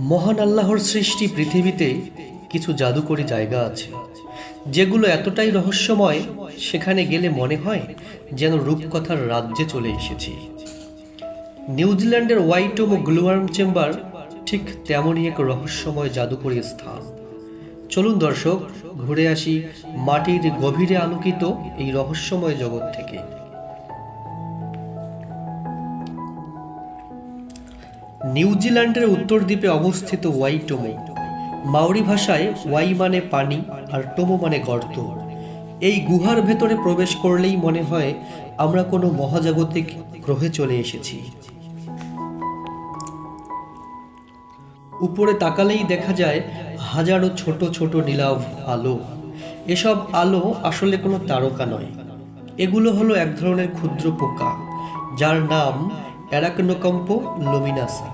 মহান আল্লাহর সৃষ্টি পৃথিবীতে কিছু জাদুকরী জায়গা আছে। যেগুলো এতটাই রহস্যময়, সেখানে গেলে মনে হয় যেন রূপকথার রাজ্যে চলে এসেছি। নিউজিল্যান্ডের হোয়াইটম ও গ্লুয়ার্ম চেম্বার ঠিক তেমনই এক রহস্যময় জাদুকরী স্থান। চলুন দর্শক, ঘুরে আসি মাটির গভীরে আলোকিত এই রহস্যময় জগৎ থেকে। নিউজিল্যান্ডের উত্তর দ্বীপে অবস্থিত ওয়াই ওয়াইটোমো। মাওরি ভাষায় ওয়াই মানে পানি আর টোমো মানে গর্ত। এই গুহার ভেতরে প্রবেশ করলেই মনে হয় আমরা কোনো মহাজাগতিক গ্রহে চলে এসেছি। উপরে তাকালেই দেখা যায় হাজারো ছোট ছোট নীলাভ আলো। এসব আলো আসলে কোনো তারকা নয়। এগুলো হলো এক ধরনের ক্ষুদ্র পোকা, যার নাম অ্যারাকনোকম্পো লুমিনাসা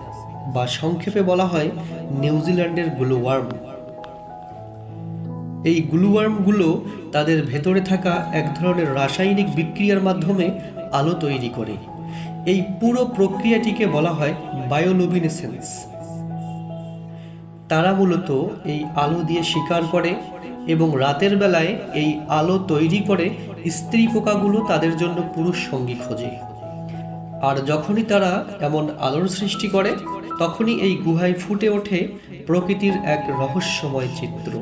বা সংক্ষেপে বলা হয় নিউজিল্যান্ডের গ্লুওয়ার্ম এই গ্লুওয়ার্মগুলো তাদের ভেতরে থাকা এক ধরনের রাসায়নিক বিক্রিয়ার মাধ্যমে আলো তৈরি করে। এই পুরো প্রক্রিয়াটিকে বলা হয় বায়োলুমিনেসেন্স। তারা মূলত এই আলো দিয়ে শিকার করে এবং রাতের বেলায় এই আলো তৈরি করে স্ত্রী পোকাগুলো তাদের জন্য পুরুষ সঙ্গী খোঁজে। আর যখনই তারা এমন আলোর সৃষ্টি করে, তখনই এই গুহায় ফুটে ওঠে প্রকৃতির এক রহস্যময় চিত্র।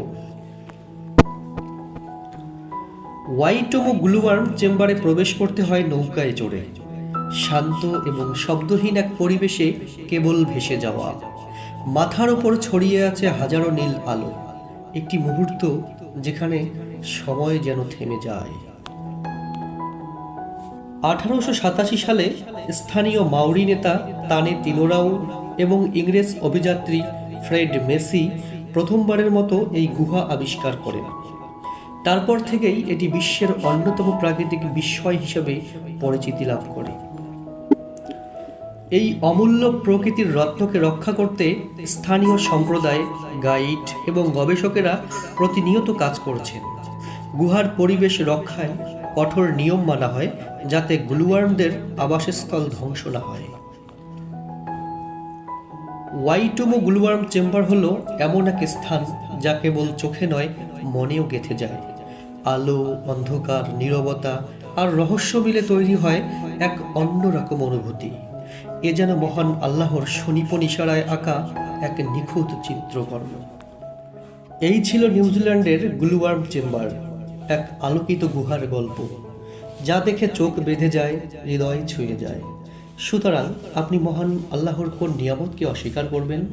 হোয়াইটোমো গ্লুয়ার্ম চেম্বারে প্রবেশ করতে হয় নৌকায় চড়ে। শান্ত এবং শব্দহীন এক পরিবেশে কেবল ভেসে যাওয়া। মাথার ওপর ছড়িয়ে আছে হাজারো নীল আলো। একটি মুহূর্ত যেখানে সময় যেন থেমে যায়। আঠারোশো সাতাশি সালে স্থানীয় মাউরি নেতা তানে তিনোরাও এবং ইংরেজ অভিযাত্রী ফ্রেড মেসি প্রথমবারের মতো এই গুহা আবিষ্কার করেন। তারপর থেকেই এটি বিশ্বের অন্যতম প্রাকৃতিক বিস্ময় হিসেবে পরিচিতি লাভ করে। এই অমূল্য প্রকৃতির রত্নকে রক্ষা করতে স্থানীয় সম্প্রদায়, গাইড এবং গবেষকেরা প্রতিনিয়ত কাজ করছেন। গুহার পরিবেশ রক্ষায় কঠোর নিয়ম মানা হয় যাতে গ্লুয়ার্মদের আবাসস্থল ধ্বংস না হয়। ওয়াইটোমো গ্লুয়ার্ম চেম্বার হলো এমন এক স্থান যা কেবল চোখে নয়, মনেও গেঁথে যায়। আলো, অন্ধকার, নীরবতা আর রহস্য মিলে তৈরি হয় এক অন্যরকম অনুভূতি। এ যেন মহান আল্লাহর শনিপন ইশারায় আঁকা এক নিখুঁত চিত্রকর্ম। এই ছিল নিউজিল্যান্ডের গ্লুয়ার্ম চেম্বার। এক আলোকিত গুহার গল্প, যা দেখে চোখ বেঁধে যায়, হৃদয় ছুঁয়ে যায়। সুতরাং আপনি মহান আল্লাহর কোন নিয়ামতকে অস্বীকার করবেন?